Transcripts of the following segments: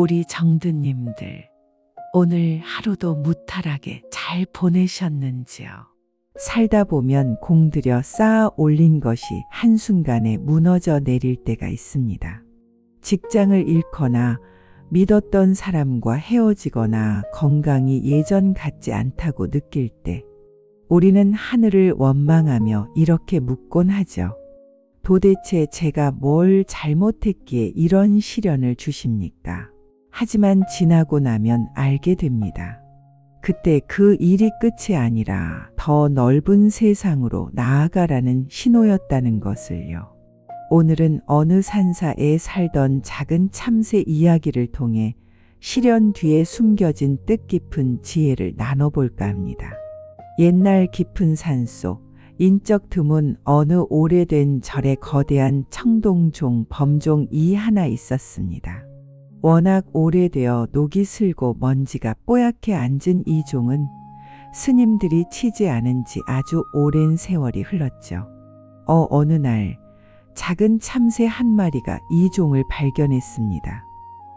우리 정드님들, 오늘 하루도 무탈하게 잘 보내셨는지요? 살다 보면 공들여 쌓아 올린 것이 한순간에 무너져 내릴 때가 있습니다. 직장을 잃거나 믿었던 사람과 헤어지거나 건강이 예전 같지 않다고 느낄 때 우리는 하늘을 원망하며 이렇게 묻곤 하죠. 도대체 제가 뭘 잘못했기에 이런 시련을 주십니까? 하지만 지나고 나면 알게 됩니다. 그때 그 일이 끝이 아니라 더 넓은 세상으로 나아가라는 신호였다는 것을요. 오늘은 어느 산사에 살던 작은 참새 이야기를 통해 시련 뒤에 숨겨진 뜻깊은 지혜를 나눠볼까 합니다. 옛날 깊은 산속 인적 드문 어느 오래된 절에 거대한 청동종 범종 이 하나 있었습니다. 워낙 오래되어 녹이 슬고 먼지가 뽀얗게 앉은 이 종은 스님들이 치지 않은 지 아주 오랜 세월이 흘렀죠. 어, 어느 날 작은 참새 한 마리가 이 종을 발견했습니다.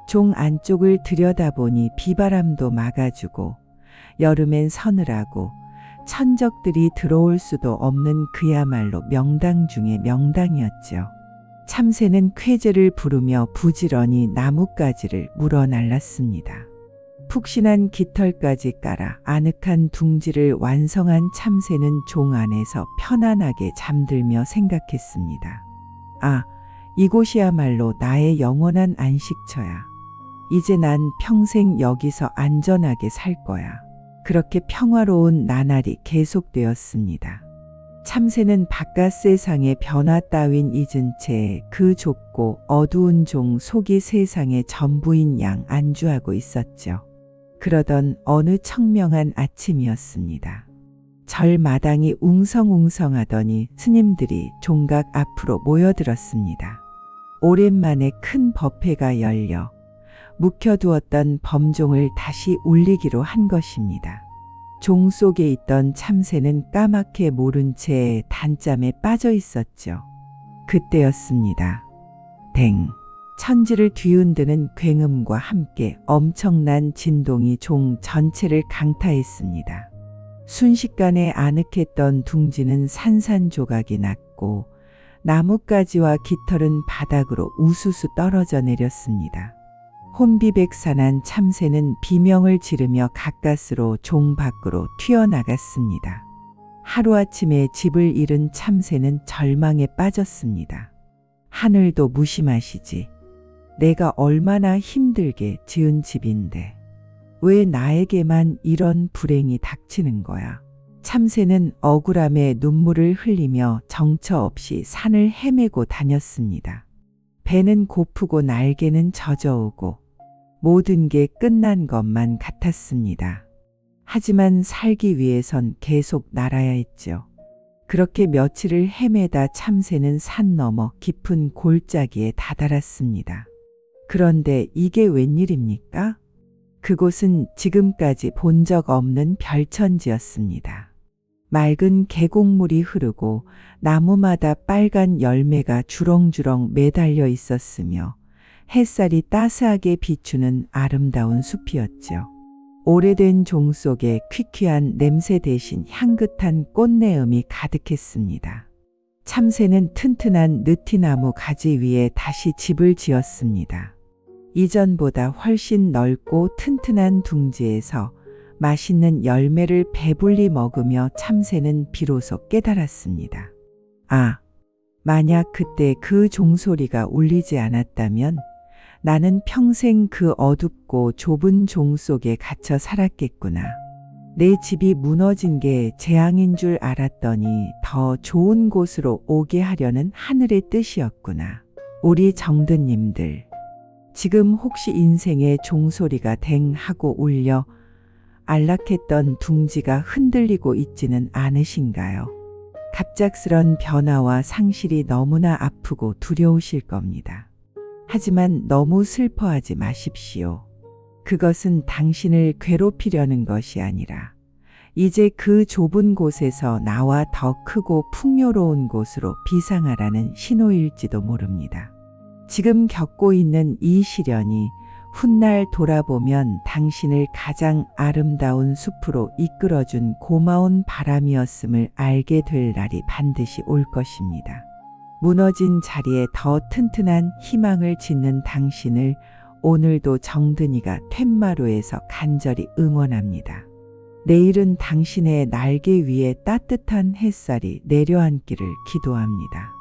종 안쪽을 들여다보니 비바람도 막아주고 여름엔 서늘하고 천적들이 들어올 수도 없는 그야말로 명당 중의 명당이었죠. 참새는 쾌제를 부르며 부지런히 나뭇가지를 물어 날랐습니다. 푹신한 깃털까지 깔아 아늑한 둥지를 완성한 참새는 종 안에서 편안하게 잠들며 생각했습니다. 아, 이곳이야말로 나의 영원한 안식처야. 이제 난 평생 여기서 안전하게 살 거야. 그렇게 평화로운 나날이 계속되었습니다. 참새는 바깥 세상의 변화 따윈 잊은 채 그 좁고 어두운 종 속이 세상의 전부인 양 안주하고 있었죠. 그러던 어느 청명한 아침이었습니다. 절 마당이 웅성웅성하더니 스님들이 종각 앞으로 모여들었습니다. 오랜만에 큰 법회가 열려 묵혀두었던 범종을 다시 울리기로 한 것입니다. 종 속에 있던 참새는 까맣게 모른 채 단잠에 빠져 있었죠. 그때였습니다. 댕. 천지를 뒤흔드는 굉음과 함께 엄청난 진동이 종 전체를 강타했습니다. 순식간에 아늑했던 둥지는 산산조각이 났고 나뭇가지와 깃털은 바닥으로 우수수 떨어져 내렸습니다. 혼비백산한 참새는 비명을 지르며 가까스로 종 밖으로 튀어나갔습니다. 하루아침에 집을 잃은 참새는 절망에 빠졌습니다. 하늘도 무심하시지. 내가 얼마나 힘들게 지은 집인데. 왜 나에게만 이런 불행이 닥치는 거야? 참새는 억울함에 눈물을 흘리며 정처 없이 산을 헤매고 다녔습니다. 배는 고프고 날개는 젖어오고 모든 게 끝난 것만 같았습니다. 하지만 살기 위해선 계속 날아야 했죠. 그렇게 며칠을 헤매다 참새는 산 너머 깊은 골짜기에 다다랐습니다. 그런데 이게 웬일입니까? 그곳은 지금까지 본 적 없는 별천지였습니다. 맑은 계곡물이 흐르고 나무마다 빨간 열매가 주렁주렁 매달려 있었으며 햇살이 따스하게 비추는 아름다운 숲이었죠. 오래된 종 속에 퀴퀴한 냄새 대신 향긋한 꽃내음이 가득했습니다. 참새는 튼튼한 느티나무 가지 위에 다시 집을 지었습니다. 이전보다 훨씬 넓고 튼튼한 둥지에서 맛있는 열매를 배불리 먹으며 참새는 비로소 깨달았습니다. 아, 만약 그때 그 종소리가 울리지 않았다면 나는 평생 그 어둡고 좁은 종 속에 갇혀 살았겠구나. 내 집이 무너진 게 재앙인 줄 알았더니 더 좋은 곳으로 오게 하려는 하늘의 뜻이었구나. 우리 정드님들. 지금 혹시 인생의 종소리가 댕 하고 울려 안락했던 둥지가 흔들리고 있지는 않으신가요? 갑작스런 변화와 상실이 너무나 아프고 두려우실 겁니다. 하지만 너무 슬퍼하지 마십시오. 그것은 당신을 괴롭히려는 것이 아니라 이제 그 좁은 곳에서 나와 더 크고 풍요로운 곳으로 비상하라는 신호일지도 모릅니다. 지금 겪고 있는 이 시련이 훗날 돌아보면 당신을 가장 아름다운 숲으로 이끌어준 고마운 바람이었음을 알게 될 날이 반드시 올 것입니다. 무너진 자리에 더 튼튼한 희망을 짓는 당신을 오늘도 정든이가 텐마루에서 간절히 응원합니다. 내일은 당신의 날개 위에 따뜻한 햇살이 내려앉기를 기도합니다.